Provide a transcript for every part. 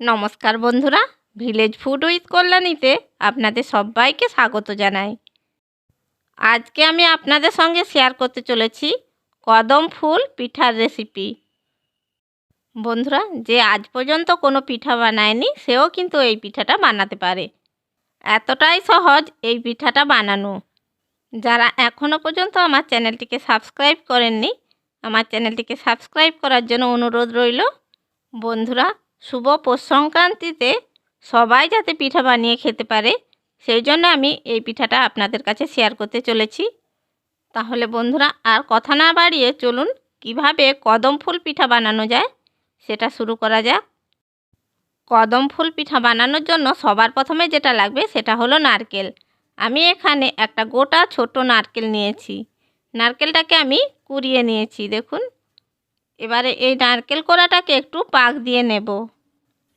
নমস্কার বন্ধুরা village food with কল্যাণীতে আপনাদের সবাইকে স্বাগত জানাই। আজকে আমি আপনাদের সঙ্গে শেয়ার করতে চলেছি কদম ফুল পিঠার রেসিপি বন্ধুরা, যে আজ পর্যন্ত কোনো পিঠা বানায়নি, সেও কিন্তু এই পিঠাটা বানাতে পারে। এতটাই সহজ এই পিঠাটা বানানো। যারা এখনও পর্যন্ত আমার চ্যানেলটিকে সাবস্ক্রাইব করেননি, আমার চ্যানেলটিকে সাবস্ক্রাইব করার জন্য অনুরোধ রইল। বন্ধুরা শুভ পৌষ সংক্রান্তিতে সবাই যাতে পিঠা বানিয়ে খেতে পারে, সেই জন্য আমি এই পিঠাটা আপনাদের কাছে শেয়ার করতে চলেছি। তাহলে বন্ধুরা, আর কথা না বাড়িয়ে চলুন, কীভাবে কদম ফুল পিঠা বানানো যায়, সেটা শুরু করা যাক। কদম ফুল পিঠা বানানোর জন্য সবার প্রথমে যেটা লাগবে, সেটা হলো নারকেল। আমি এখানে একটা গোটা ছোট নারকেল নিয়েছি। নারকেলটাকে আমি কুড়িয়ে নিয়েছি, দেখুন। এবারে এই নারকেল কোড়াটাকে একটু পাক দিয়ে নেব।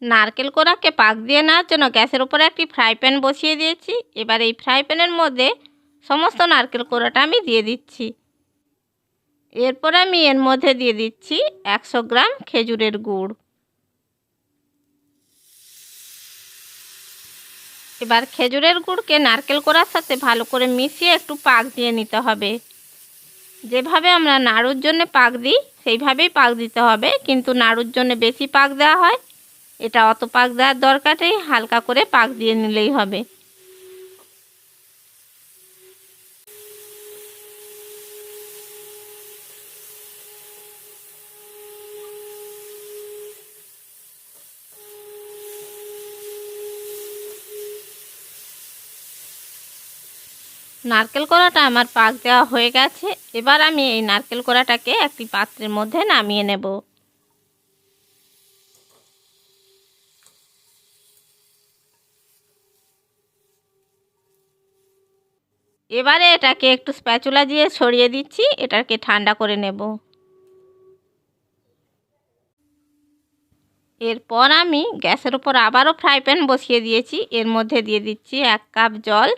নারকেল কোড়াকে পাক দিয়ে নেওয়ার জন্য গ্যাসের উপরে একটি ফ্রাই প্যান বসিয়ে দিয়েছি। এবার এই ফ্রাই প্যানের মধ্যে সমস্ত নারকেল কোড়াটা আমি দিয়ে দিচ্ছি। এরপর আমি এর মধ্যে দিয়ে দিচ্ছি একশো গ্রাম খেজুরের গুড়। এবার খেজুরের গুড়কে নারকেল কোড়ার সাথে ভালো করে মিশিয়ে একটু পাক দিয়ে নিতে হবে। যেভাবে আমরা নাড়ুর জন্য পাক দিই, সেইভাবেই পাক দিতে হবে। কিন্তু নাড়ুর জন্য বেশি পাক দেওয়া হয়, এটা অত পাক দেওয়ার দরকার নেই, হালকা করে পাক দিয়ে নিলেই হবে। নারকেল কোড়াটা আমার পাক দেওয়া হয়ে গেছে। এবার আমি এই নারকেল কোড়াটাকে একটি পাত্রের মধ্যে নামিয়ে নেব। এবারে এটাকে একটু স্প্যাচুলা দিয়ে ছড়িয়ে দিচ্ছি, এটাকে ঠান্ডা করে নেব। এরপর আমি গ্যাসের উপর আবারও ফ্রাই প্যান বসিয়ে দিয়েছি। এর মধ্যে দিয়ে দিচ্ছি এক কাপ জল।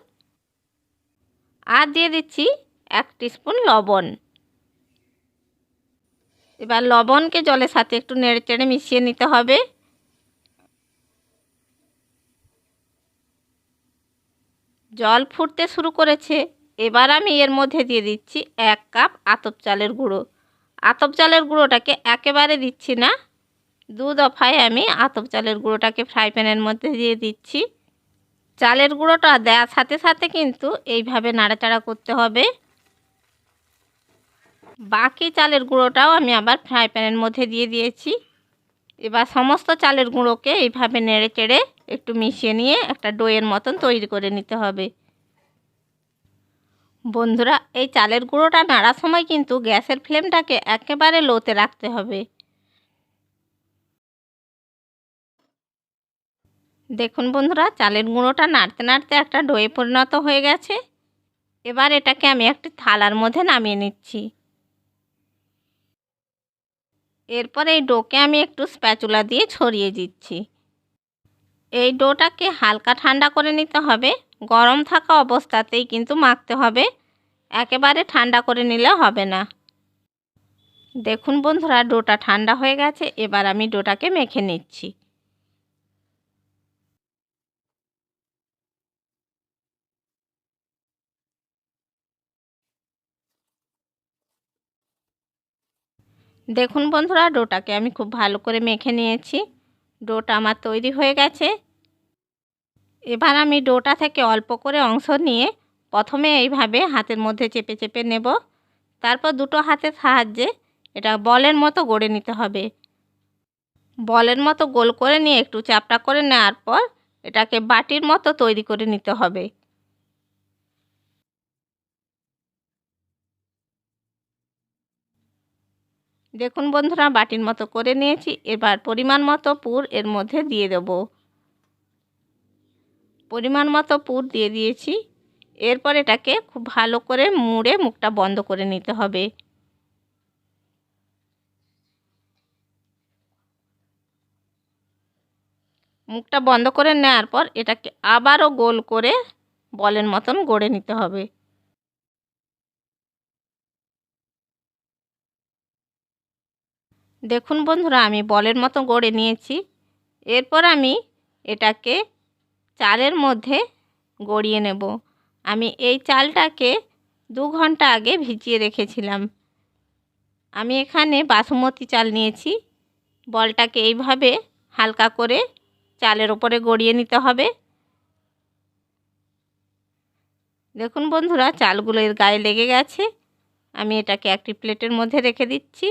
আর দিয়ে দিচ্ছি এক স্পুন লবণ। এবার লবণকে জলের সাথে একটু নেড়ে চেড়ে মিশিয়ে নিতে হবে। জল ফুটতে শুরু করেছে। এবার আমি এর মধ্যে দিয়ে দিচ্ছি এক কাপ আতপ চালের গুঁড়ো। আতপ চালের গুঁড়োটাকে একেবারে দিচ্ছি না। দু দফায় আমি আতপ চালের গুঁড়োটাকে ফ্রাই প্যানের মধ্যে দিয়ে দিচ্ছি। চালের গুঁড়োটা দেওয়ার সাথে সাথে কিন্তু এইভাবে নাড়াচাড়া করতে হবে। বাকি চালের গুঁড়োটাও আমি আবার ফ্রাই প্যানের মধ্যে দিয়ে দিয়েছি। এবার সমস্ত চালের গুঁড়োকে এইভাবে নেড়ে চেড়ে একটু মিশিয়ে নিয়ে একটা ডোয়ের মতন তৈরি করে নিতে হবে। বন্ধুরা, এই চালের গুঁড়োটা নাড়ার সময় কিন্তু গ্যাসের ফ্লেমটাকে একেবারে লোতে রাখতে হবে। দেখুন বন্ধুরা, চালের গুঁড়োটা নাড়তে নাড়তে একটা ডোয়ে পরিণত হয়ে গেছে। এবার এটাকে আমি একটি থালার মধ্যে নামিয়ে নিচ্ছি। এরপর এই ডোকে আমি একটু স্প্যাচুলা দিয়ে ছড়িয়ে দিচ্ছি। এই ডোটাকে হালকা ঠান্ডা করে নিতে হবে। গরম থাকা অবস্থাতেই কিন্তু মাখতে হবে। একেবারে ঠান্ডা করে নিলে হবে না। দেখুন বন্ধুরা, ডোটা ঠান্ডা হয়ে গেছে। এবার আমি ডোটাকে মেখে নিচ্ছি। দেখুন বন্ধুরা, ডোটাকে আমি খুব ভালো করে মেখে নিয়েছি। ডোটা আমার তৈরি হয়ে গেছে। এবার আমি ডোটা থেকে অল্প করে অংশ নিয়ে প্রথমে এইভাবে হাতের মধ্যে চেপে চেপে নেব। তারপর দুটো হাতের সাহায্যে এটা বলের মতো গড়ে নিতে হবে। বলের মতো গোল করে নিয়ে একটু চাপটা করে নেওয়ার পর এটাকে বাটির মতো তৈরি করে নিতে হবে। দেখুন বন্ধুরা, বাটির মতো করে নিয়েছি। এবার পরিমাণ মতো পুর এর মধ্যে দিয়ে দেব। পরিমাণ মতো পুর দিয়ে দিয়েছি। এরপর এটাকে খুব ভালো করে মুড়ে মুখটা বন্ধ করে নিতে হবে। মুখটা বন্ধ করে নেওয়ার পর এটাকে আবারও গোল করে বলের মতন গড়ে নিতে হবে। দেখুন বন্ধুরা, আমি বলের মতো গড়ে নিয়েছি। এরপর আমি এটাকে চালের মধ্যে গড়িয়ে নেব। আমি এই চালটাকে দু ঘণ্টা আগে ভিজিয়ে রেখেছিলাম। আমি এখানে বাসমতি চাল নিয়েছি। বলটাকে এইভাবে হালকা করে চালের ওপরে গড়িয়ে নিতে হবে। দেখুন বন্ধুরা, চালগুলো এর গায়ে লেগে গেছে। আমি এটাকে একটি প্লেটের মধ্যে রেখে দিচ্ছি।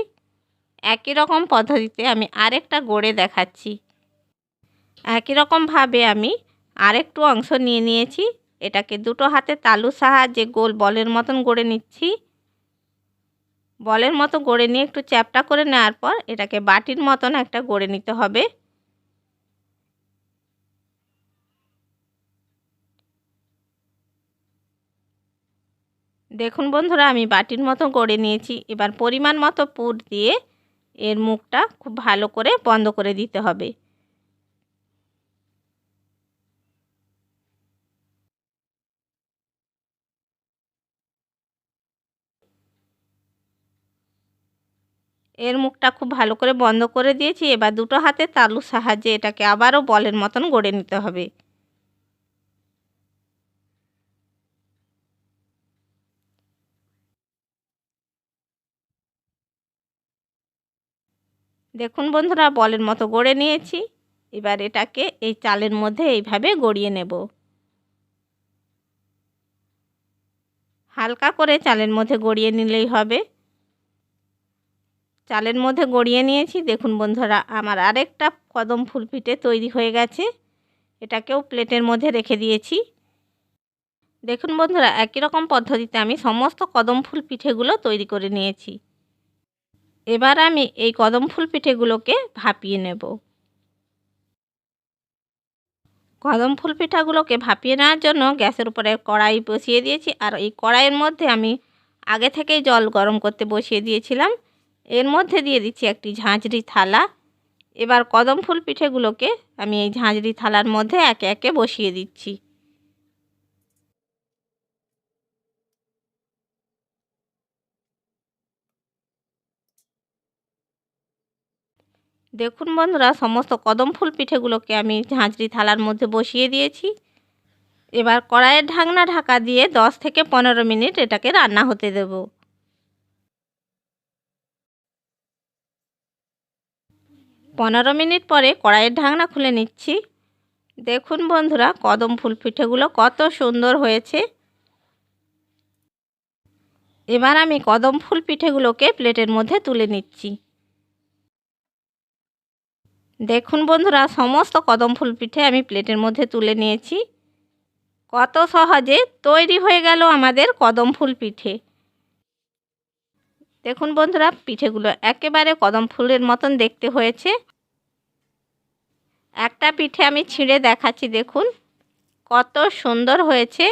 একই রকম পদ্ধতিতে আমি আরেকটা গড়ে দেখাচ্ছি। একই রকমভাবে আমি আরেকটু অংশ নিয়ে নিয়েছি। এটাকে দুটো হাতে তালুর সাহায্যে গোল বলের মতন গড়ে নিচ্ছি। বলের মতো গড়ে নিয়ে একটু চ্যাপটা করে নেওয়ার পর এটাকে বাটির মতন একটা গড়ে নিতে হবে। দেখুন বন্ধুরা, আমি বাটির মতো গড়ে নিয়েছি। এবার পরিমাণ মতো পুর দিয়ে এর মুখটা খুব ভালো করে বন্ধ করে দিতে হবে। এর মুখটা খুব ভালো করে বন্ধ করে দিয়েছি। এবার দুটো হাতে তালুর সাহায্যে এটাকে আবারও বলের মতন গড়ে নিতে হবে। দেখুন বন্ধুরা, বলের মতো গড়ে নিয়েছি। এবার এটাকে এই চালের মধ্যে এইভাবে গড়িয়ে নেব। হালকা করে চালের মধ্যে গড়িয়ে নিলেই হবে। চালের মধ্যে গড়িয়ে নিয়েছি। দেখুন বন্ধুরা, আমার আরেকটা কদম ফুল পিঠে তৈরি হয়ে গেছে। এটাকেও প্লেটের মধ্যে রেখে দিয়েছি। দেখুন বন্ধুরা, একই রকম পদ্ধতিতে আমি সমস্ত কদম ফুল পিঠেগুলো তৈরি করে নিয়েছি। এবার আমি এই কদম ফুল পিঠেগুলোকে ভাপিয়ে নেব। কদম ফুল পিঠাগুলোকে ভাপিয়ে নেওয়ার জন্য গ্যাসের উপরে কড়াই বসিয়ে দিয়েছি আর এই কড়াইয়ের মধ্যে আমি আগে থেকেই জল গরম করতে বসিয়ে দিয়েছিলাম। এর মধ্যে দিয়ে দিচ্ছি একটি ঝাঁঝরি থালা। এবার কদম ফুল পিঠেগুলোকে আমি এই ঝাঁঝরি থালার মধ্যে একে একে বসিয়ে দিচ্ছি। দেখুন বন্ধুরা, সমস্ত কদম ফুল পিঠেগুলোকে আমি ঝাঁঝরি থালার মধ্যে বসিয়ে দিয়েছি। এবার কড়াইয়ের ঢাকনা ঢাকা দিয়ে দশ থেকে পনেরো মিনিট এটাকে রান্না হতে দেব। পনেরো মিনিট পরে কড়াইয়ের ঢাকনা খুলে নিচ্ছি। দেখুন বন্ধুরা, কদম ফুল পিঠেগুলো কত সুন্দর হয়েছে। এবার আমি কদম ফুল পিঠেগুলোকে প্লেটের মধ্যে তুলে নিচ্ছি। দেখুন বন্ধুরা, সমস্ত কদম ফুল পিঠে আমি প্লেটের মধ্যে তুলে নিয়েছি। কত সহজে তৈরি হয়ে গেল আমাদের কদম ফুল পিঠে। দেখুন বন্ধুরা, পিঠেগুলো একেবারে কদম ফুলের মতন দেখতে হয়েছে। একটা পিঠে আমি ছিঁড়ে দেখাচ্ছি, দেখুন। কত সুন্দর হয়েছে।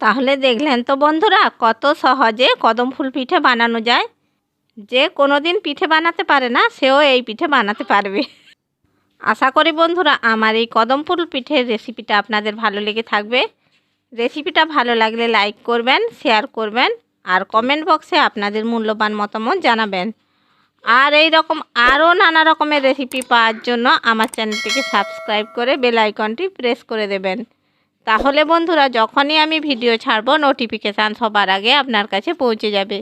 তাহলে দেখলেন তো বন্ধুরা, কত সহজে কদম ফুল পিঠে বানানো যায়। যে কোনো দিন পিঠে বানাতে পারে না, সেও এই পিঠে বানাতে পারবে। আশা করি বন্ধুরা আমার এই কদম ফুল পিঠের রেসিপিটা আপনাদের ভালো লেগে থাকবে। রেসিপিটা ভালো লাগলে লাইক করবেন, শেয়ার করবেন, আর কমেন্ট বক্সে আপনাদের মূল্যবান মতামত জানাবেন। আর এই রকম আরও নানা রকমের রেসিপি পাওয়ার জন্য আমার চ্যানেলটিকে সাবস্ক্রাইব করে বেল আইকনটি প্রেস করে দেবেন। তাহলে বন্ধুরা, যখনই আমি ভিডিও ছাড়ব নোটিফিকেশান সবার আগে আপনার কাছে পৌঁছে যাবে।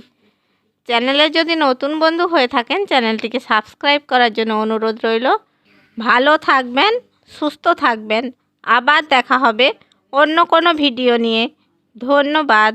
চ্যানেলে যদি নতুন বন্ধু হয়ে থাকেন, চ্যানেলটিকে সাবস্ক্রাইব করার জন্য অনুরোধ রইল। ভালো থাকবেন সুস্থ থাকবেন। আবার দেখা হবে অন্য কোনো ভিডিও নিয়ে। ধন্যবাদ।